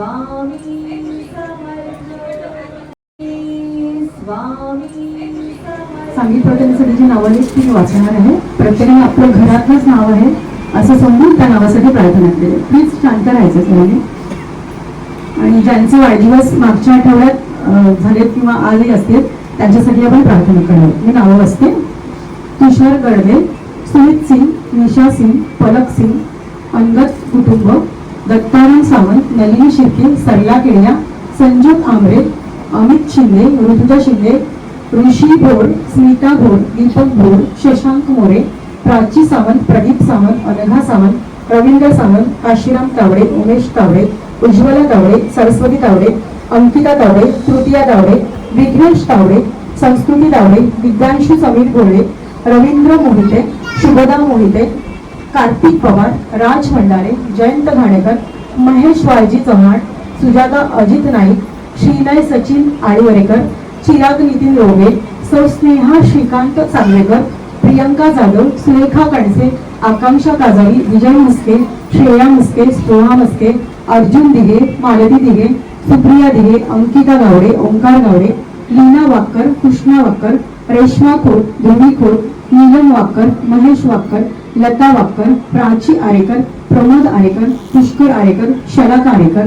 स्वामी समर्थ स्वामी जे सांगीत जी नावं आहेत ती वाचणार आहे. प्रत्येकाने आपलं घरातलंच नाव आहे. असं समजून त्या नावासाठी प्रार्थना केली. प्लीज शांत राहायचं सगळ्यांनी. आणि ज्यांचे वाढदिवस मागच्या आठवड्यात झालेत किंवा आले असतील त्यांच्यासाठी आपण प्रार्थना करणार. मी नावं वाचते. तुषार गडवे सुमित सिंग निशा सिंग पलक सिंग अंगद कुटुंब दत्ताराम सावंत नलिनी शिर्के सरला केळ्या संजोग आंबरे अमित शिंदे ऋतुजा शिंदे ऋषी भोर स्मिता भोर दीपक भोर शशांक मोरे प्राची सावंत प्रदीप सावंत अनघा सावंत रवींद्र सावंत काशीराम तावडे उमेश तावडे उज्ज्वला तावडे सरस्वती तावडे अंकिता तावडे तृतीया तावडे विघ्नेश तावडे संस्कृती तावडे विद्यांशी समीर भोळे रवींद्र मोहिते शुभदा मोहिते कार्तिक पवार राज भंडारे जयंत घाणेकर महेश वाळजी चव्हाण सुजाता अजित नाईक श्रीनय सचिन आळीवरेकर चिराग नितीन रोगे सौ स्नेहा श्रीकांत चांगलेकर प्रियंका जाधव सुरेखा कणसे आकांक्षा काजारी विजय मुस्के श्रेया मुस्के स्पोहा मुस्के अर्जुन दिघे मालती दिघे सुप्रिया दिघे अंकिता गावडे ओंकार गावडे लीना वाक्कर कृष्णा वाक्कर रेश्मा खोत धोनी खोत नीलम वाक्कर महेश वाक्कर लता वाकर प्राची आरेकर प्रमोद आरेकर पुष्कर आरेकर शलाका आरेकर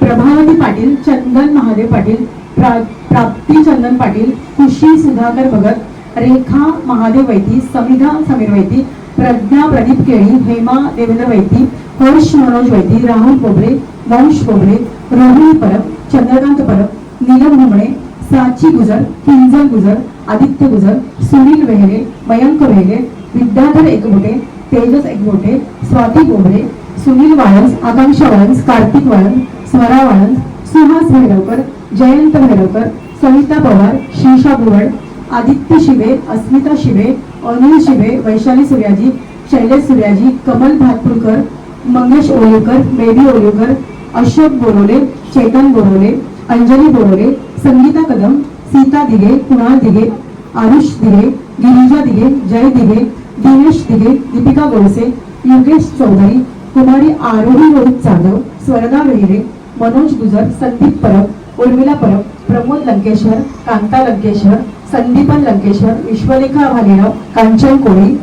प्रभावती पाटील चंदन महादेव पाटील प्रा- प्राप्ती चंदन पाटील खुशी सुधाकर भगत रेखा महादेव वैती समिधा समीर वैती प्रज्ञा प्रदीप केळी हेमा देवेंद्र वैती हर्ष मनोज वैती राहुल बोबरे वंश बोबरे रोहिणी परब चंद्रकांत परब नीलम भुमणे साची गुजर किंजल गुजर आदित्य गुजर सुनील वेहरे मयंक वेहरे विद्याधर एकबोटे तेजस एकबोटे स्वाती बोबरे सुनील वाळंस आकांक्षा वाळंस कार्तिक वाळंस स्वरा वाळंस सुहास भैरवकर जयंत भैरवकर सविता पवार श्रीषा बुवड आदित्य शिवे अस्मिता शिवे अनिल शिवे वैशाली सूर्याजी शैलेश सूर्याजी कमल भातपुरकर मंगेश ओलेकर बेबी ओलेकर अशोक बोरोले चेतन बोरोले अंजली बोरोले संगीता कदम सीता दिघे कुणाल दिघे आरुष दिघे गिरिजा दिघे जय दिघे दिनेश दिघे दीपिका गोडसे योगेश चौधरी कुमारी आरोही रोहित जाधव स्वर्णा वेहिरे मनोज गुजर संदीप परब उर्मिला परब प्रमोद लंकेश्वर कांता लंकेश्वर संदीपन लंकेश्वर विश्वलेखा भालेराव कांचन कोळी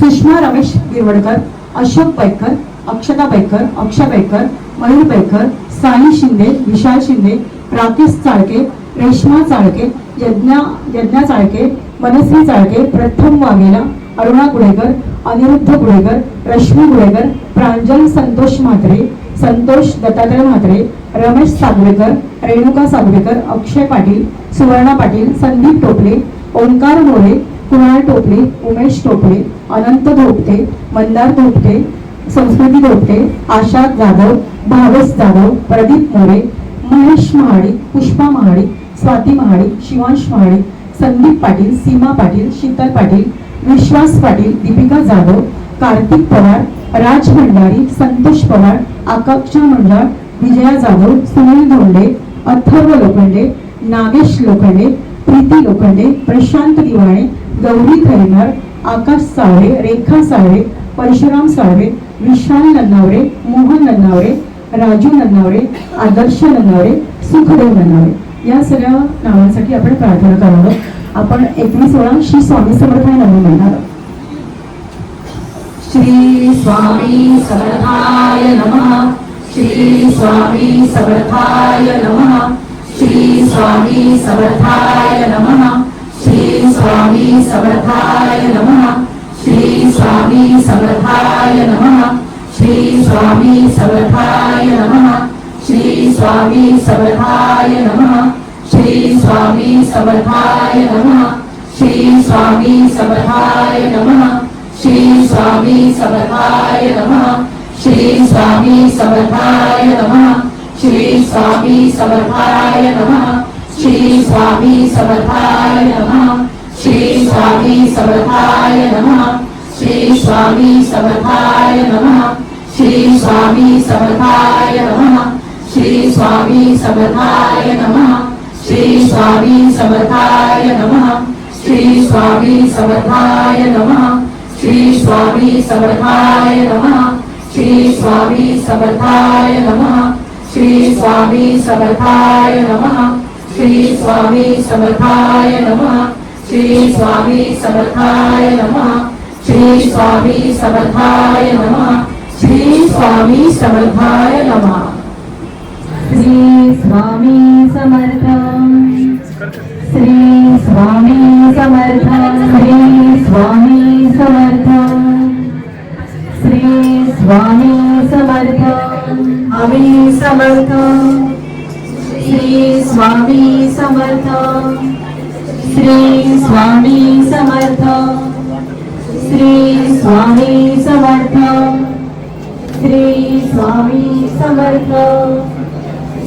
सुषमा रमेश गिरवडकर अशोक पैकर अक्षता पैकर अक्षय पैकर मयूर पैकर साई शिंदे विशाल शिंदे राकेश चाळके रेश्मा चाळके यज्ञा यज्ञा चाळके मनस्वी चाळके प्रथम वाघेला अरुणा गुडेकर अनिरुद्ध गुडेकर रश्मी गुडेकर प्रांजल संतोष म्हात्रे संतोष दत्तात्रय म्हात्रे रमेश सागवेकर रेणुका सागवेकर अक्षय पाटील सुवर्णा पाटील संदीप टोपले ओंकार मोरे कुणाल टोपले उमेश टोपले अनंत धोपटे मंदार धोपटे संस्कृती धोपटे आशा जाधव भावेश जाधव प्रदीप मोरे महेश महाडे पुष्पा महाडे स्वाती महाडे शिवांश महाडे संदीप पाटील सीमा पाटील शीतल पाटील विश्वास पाटील दीपिका जाधव कार्तिक पवार राज भंडारी संतोष पवार आकांक्षा मंडळ विजया जाधव सुनील धोंडे अथर्व लोखंडे नागेश लोखंडे प्रीती लोखंडे प्रशांत दिवाणे गौरी खरेनार आकाश सावळे रेखा सावळे परशुराम सावळे विशाल नन्नावरे मोहन नन्नावरे राजू नन्नावरे आदर्श नन्नावरे सुखदेव नन्नावरे या सगळ्या नावांसाठी आपण प्रार्थना करावं आपण एकवीस वेळा श्री स्वामी समर्थ या नाव म्हणणार आहोत. श्री स्वामी समर्थाय नमः. श्री स्वामी समर्थाय नमः. श्री स्वामी समर्थाय नमः. श्री स्वामी समर्थाय नमः. श्री स्वामी समर्थाय नमः. श्री स्वामी समर्थाय नमः. श्री स्वामी समर्थाय नमः श्री स्वामी समर्थाय नमः श्री स्वामी समर्थाय नमः श्री स्वामी समर्थाय नमः श्री स्वामी समर्थाय नमः श्री स्वामी समर्थाय नमः श्री स्वामी समर्थाय नमः श्री स्वामी समर्थाय नमः श्री स्वामी समर्थाय नमः श्री स्वामी समर्थाय नमः श्री स्वामी समर्थाय नमः श्री स्वामी समर्थाय नमः श्री स्वामी समर्थाय नमः श्री स्वामी समर्थाय नमः श्री स्वामी समर्थाय नमः श्री स्वामी समर्थाय नमः श्री स्वामी समर्थाय नमः श्री स्वामी समर्थाय नमः श्री स्वामी समर्थाय नमः श्री स्वामी समर्थाय नमः श्री स्वामी समर्थ। श्री स्वामी समर्थ। श्री स्वामी समर्थ। श्री स्वामी समर्थ। आम्ही समर्थ। श्री स्वामी समर्थ। श्री स्वामी समर्थ। श्री स्वामी समर्थ। श्री स्वामी समर्थ।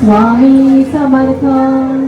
स्वामी समर्थ।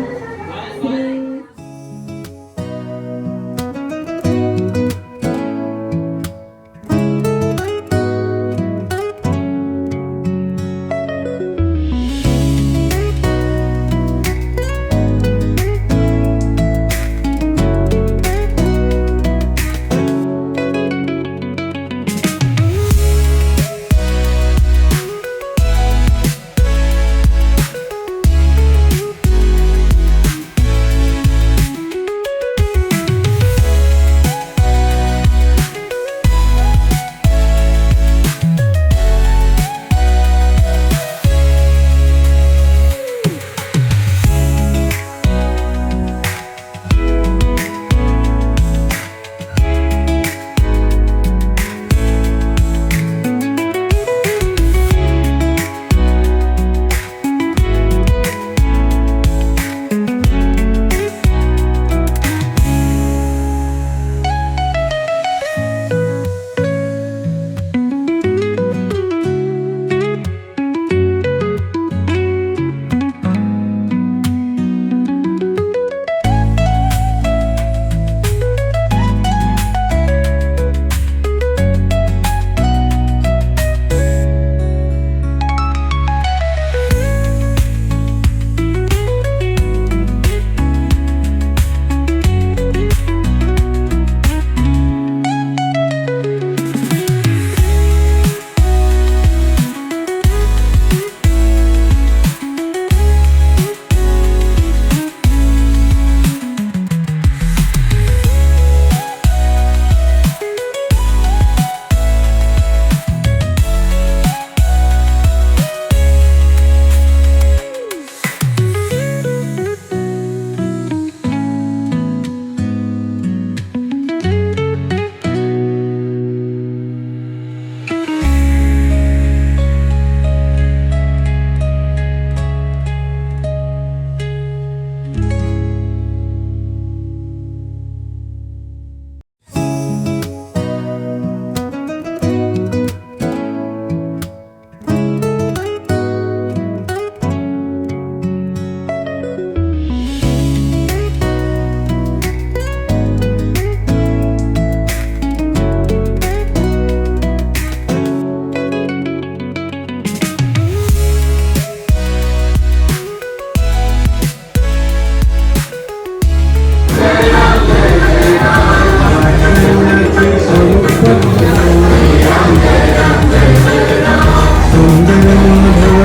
Amen.